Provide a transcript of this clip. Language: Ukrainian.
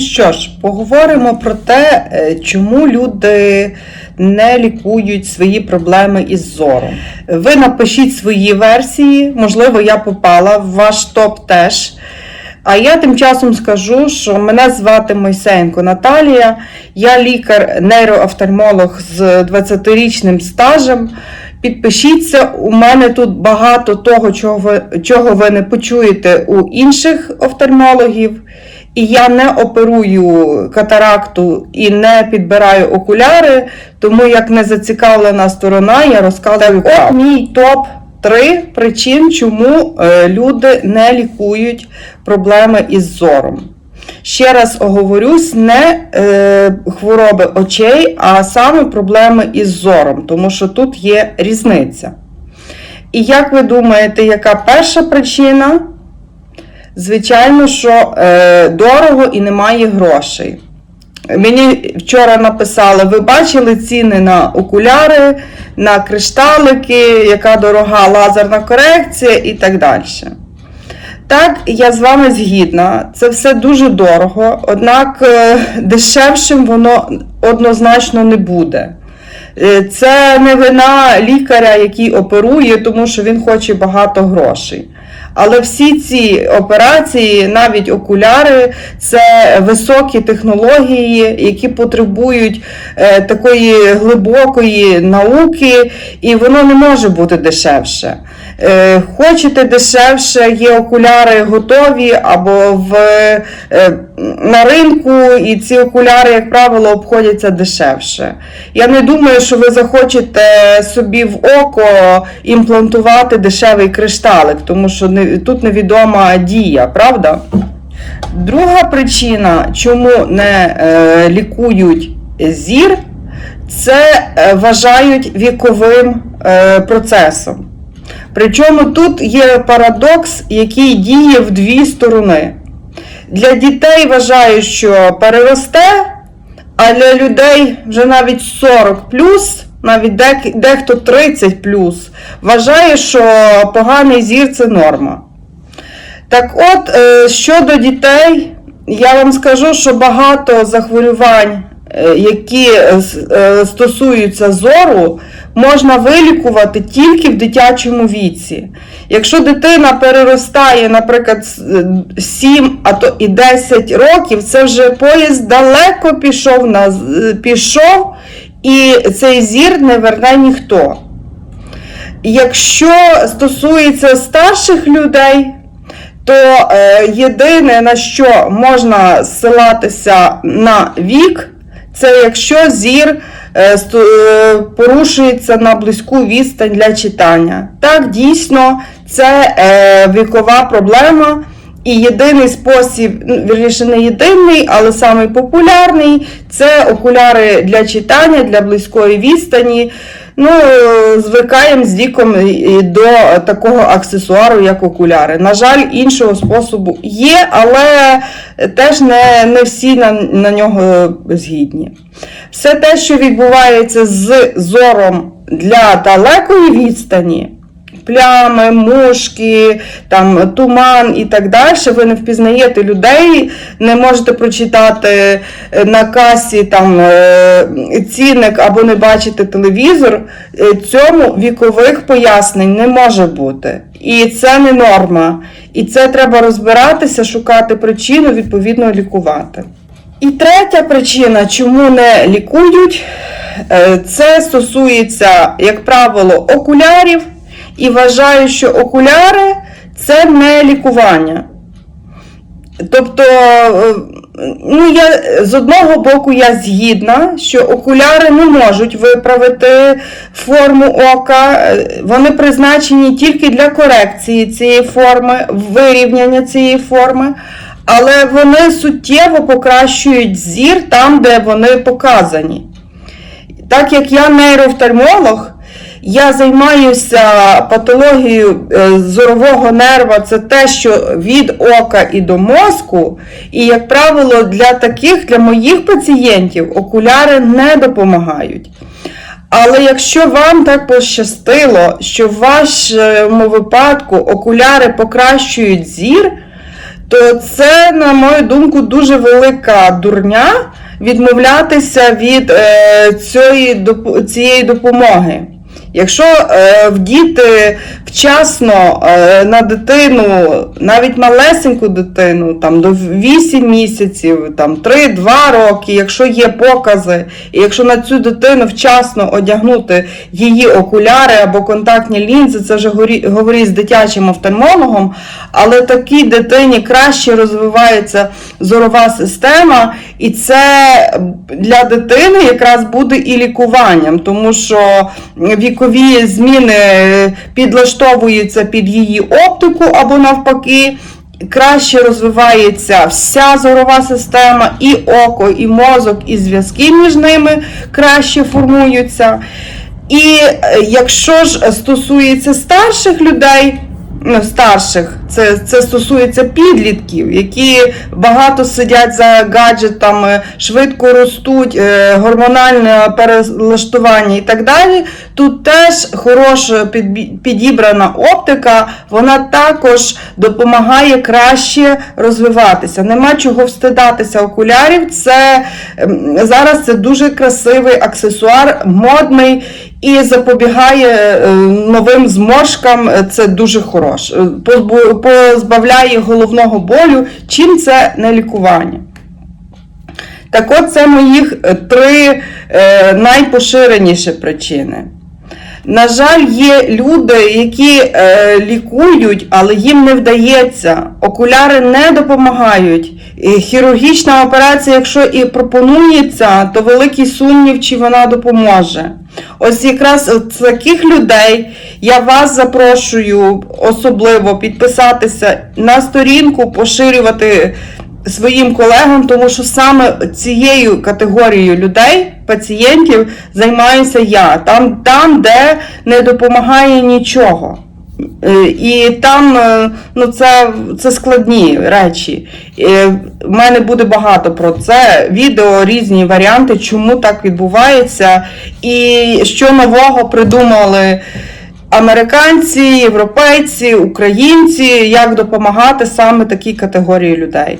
Що ж, поговоримо про те, е, чому люди не лікують свої проблеми із зором. Ви напишіть свої версії, можливо, я попала в ваш топ теж. А я тим часом скажу, що мене звати Мойсеєнко Наталія, я лікар-нейроофтальмолог з 20-річним стажем. Підпишіться, у мене тут багато того, чого ви, чого ви не почуєте у інших офтальмологів. І я не оперую катаракту і не підбираю окуляри, тому як не зацікавлена сторона, я розказую. От мій топ 3 причин, чому е, люди не лікують проблеми із зором. Ще раз оговорюсь, не е, хвороби очей, а саме проблеми із зором, тому що тут є різниця. І як ви думаєте, яка перша причина? Звичайно, що е, дорого і немає грошей. Мені вчора написали, ви бачили ціни на окуляри, на кришталики, яка дорога лазерна корекція і так далі. Так, я з вами згідна, це все дуже дорого, однак е, дешевшим воно однозначно не буде. Е, Це не вина лікаря, який оперує, тому що він хоче багато грошей. Але всі ці операції, навіть окуляри, це високі технології, які потребують е, такої глибокої науки, і воно не може бути дешевше. Е, Хочете дешевше, є окуляри готові або в, на ринку, і ці окуляри, як правило, обходяться дешевше. Я не думаю, що ви захочете собі в око імплантувати дешевий кришталик, тому що не, тут невідома дія, правда? Друга причина, чому не е, лікують зір, це е, вважають віковим е, процесом. Причому тут є парадокс, який діє в дві сторони. Для дітей вважають, що переросте, а для людей вже навіть 40 плюс, навіть дехто 30 плюс, вважає, що поганий зір це норма. Так от, е, щодо дітей, я вам скажу, що багато захворювань, які е, е, стосуються зору, можна вилікувати тільки в дитячому віці. Якщо дитина переростає, наприклад, е, 7, а то і 10 років, це вже поїзд далеко пішов, на, пішов, і цей зір не верне ніхто. Якщо стосується старших людей, то е, єдине на що можна ссилатися на вік, це якщо зір е, е, порушується на близьку відстань для читання. Так, дійсно, це е, вікова проблема. І єдиний спосіб, ну, вірніше, не єдиний, але самий це окуляри для читання, для близької відстані. Ну, звикаємо з віком до такого аксесуару, як окуляри. На жаль, іншого способу є, але теж не, не всі на, на нього згідні. Все те, що відбувається з зором для далекої відстані, плями, мушки, там, туман і так далі, ви не впізнаєте людей, не можете прочитати е, на касі там, е, цінник або не бачите телевізор, е, цьому вікових пояснень не може бути. І це не норма. І це треба розбиратися, шукати причину, відповідно лікувати. І третя причина, чому не лікують, це стосується, як правило, окулярів. І вважаю, що окуляри це не лікування. Тобто, е, ну, я, з одного боку, я згідна, що окуляри не можуть виправити форму ока. Е, Вони призначені тільки для корекції цієї форми, вирівняння цієї форми. Але вони суттєво покращують зір там, де вони показані. Так як я нейроофтальмолог, я займаюся патологією е, зорового нерва, це те, що від ока і до мозку. І, як правило, для таких, для моїх пацієнтів окуляри не допомагають. Але якщо вам так пощастило, що в вашому випадку окуляри покращують зір, то це, на мою думку, дуже велика дурня відмовлятися від е, цієї, цієї допомоги. Якщо е, в діти вчасно е, на дитину, навіть малесеньку дитину, там до 8 місяців, там 3-2 роки, якщо є покази, і якщо на цю дитину вчасно одягнути її окуляри або контактні лінзи, це вже говорить з дитячим офтальмологом, але такій дитині краще розвивається зорова система, і це для дитини якраз буде і лікуванням, тому що вікові зміни підлаштовуються під її оптику або навпаки. Краще розвивається вся зорова система, і око, і мозок, і зв'язки між ними краще формуються. І е, якщо ж стосується старших людей, ну, старших, це, це стосується підлітків, які багато сидять за гаджетами, швидко ростуть, е, гормональне перелаштування і так далі. Тут теж хороша підібрана оптика, вона також допомагає краще розвиватися. Нема чого встидатися окулярів. Це ем, зараз це дуже красивий аксесуар, модний і запобігає е, новим зморшкам. Е, Це дуже хороше. Е, Позбавляє головного болю, чим це не лікування. Так от це моїх три найпоширеніші причини. На жаль, є люди, які е, лікують, але їм не вдається. Окуляри не допомагають. І хірургічна операція, якщо і пропонується, то великий сумнів, чи вона допоможе. Ось якраз таких людей я вас запрошую особливо підписатися на сторінку, поширювати своїм колегам, тому що саме цією категорією людей, пацієнтів, займаюся я. Там, там де не допомагає нічого. Е, І там е, ну, це, це складні речі. Е, В мене буде багато про це. Відео, різні варіанти, чому так відбувається, і що нового придумали американці, європейці, українці, як допомагати саме такій категорії людей.